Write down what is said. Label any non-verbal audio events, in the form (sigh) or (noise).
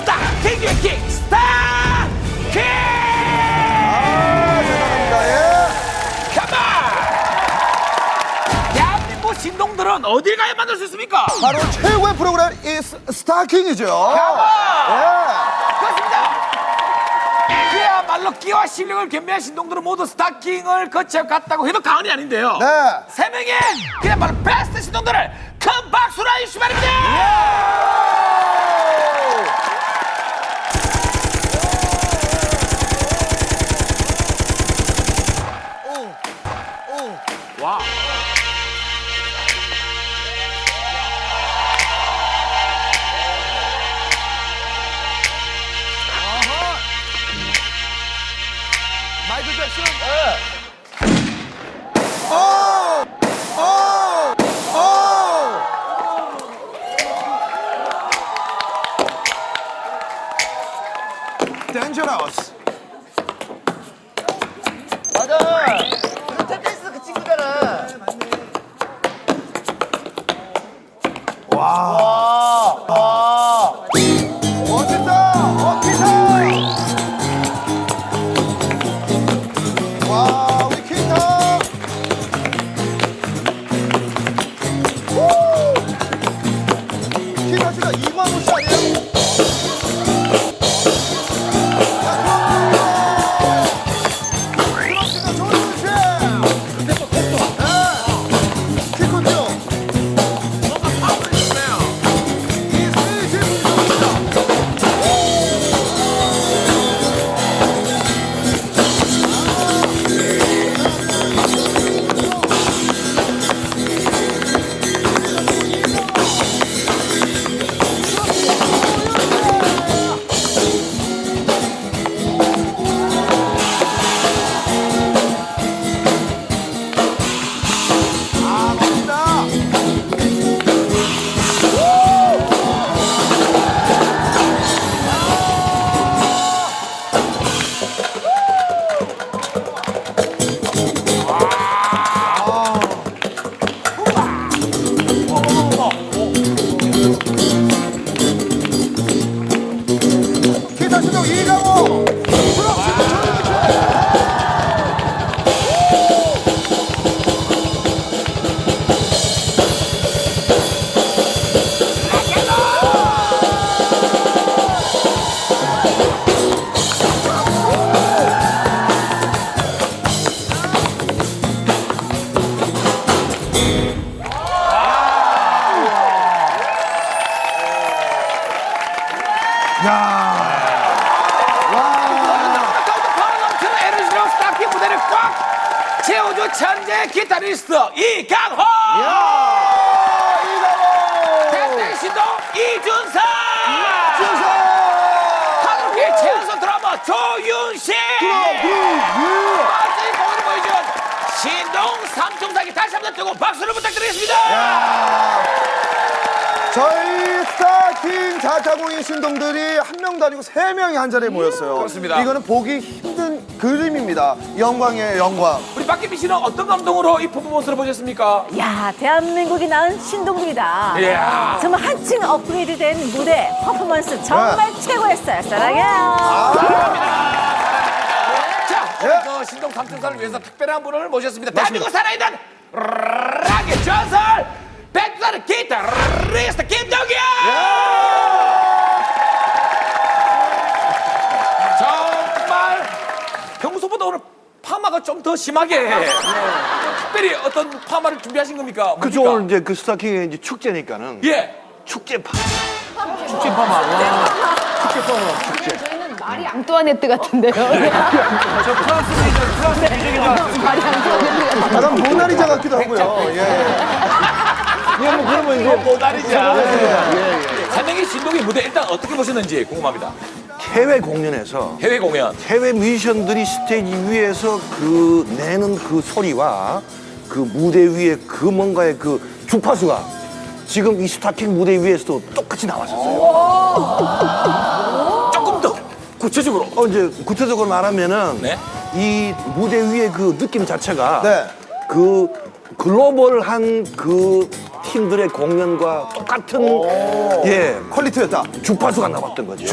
스타 킹규의 킹 스타 킹 아, 대단합니다. 예. 대한민국 뭐 신동들은 어딜 가야 만날 수 있습니까? 바로 최고의 프로그램 이 스- 스타킹이죠. 예. 말로 끼와 실력을 겸비한 신동들은 모두 스타킹을 거쳐 갔다고 해도 과언이 아닌데요. 네. 세 명의 그야말로 베스트 신동들을 큰 박수로 해주시기 바랍니다. 마이클 잭슨. 오! 오! 오! 댄저러스. 맞아. 기타 진짜 이만 스타킹 무대를 꽉 채워준 천재 기타리스트 이강호! 대대 신동 이준석! 하늘기 최연소 드라마 조윤식! 멋진 공을 보여준 신동 삼총사기 다시 한번 뜨고 박수를 부탁드리겠습니다 저희 스타킹 자타공인 신동들이 한 명도 아니고 세 명이 한 자리에 모였어요. 그렇습니다. 이거는 보기 힘든 그림입니다. 영광이에요, 영광. 우리 박기민 씨는 어떤 감동으로 이 퍼포먼스를 보셨습니까? 야, 대한민국이 낳은 신동들이다. 이야. 정말 한층 업그레이드 된 무대 퍼포먼스 정말 최고였어요. 사랑해요. 자, 예. 오늘 그 신동 삼총사를 위해서 특별한 분을 모셨습니다. 대한민국 살아있는 평소보다 오늘 파마가 좀 더 심하게 (laughs) 특별히 어떤 파마를 준비하신 겁니까? 그죠 뭡니까? 오늘 이제 그 스타킹의 이제 축제니까는 예. 축제파 저희는 마리 앙뚜아네트 같은데요. (laughs) 저 프랑스 프랑스 마리 앙뚜아네트 같은. 약간 모나리자 같기도 하고요. 예. 뭐 그러면 이제 모나리자. 세 명의 신동의 무대 일단 어떻게 보셨는지 궁금합니다. 해외 공연에서 해외 공연. 해외 뮤지션들이 스테이지 위에서 그 내는 그 소리와 그 무대 위에 그 뭔가의 그 주파수가 지금 이 스타킹 무대 위에서도 똑같이 나왔었어요. 조금 더 구체적으로. 어, 이제 구체적으로 말하면은 네. 이 무대 위의 그 느낌 자체가 네. 그 글로벌한 그 팀들의 공연과 똑같은 예 퀄리티였다. 주파수가 나왔던 거죠.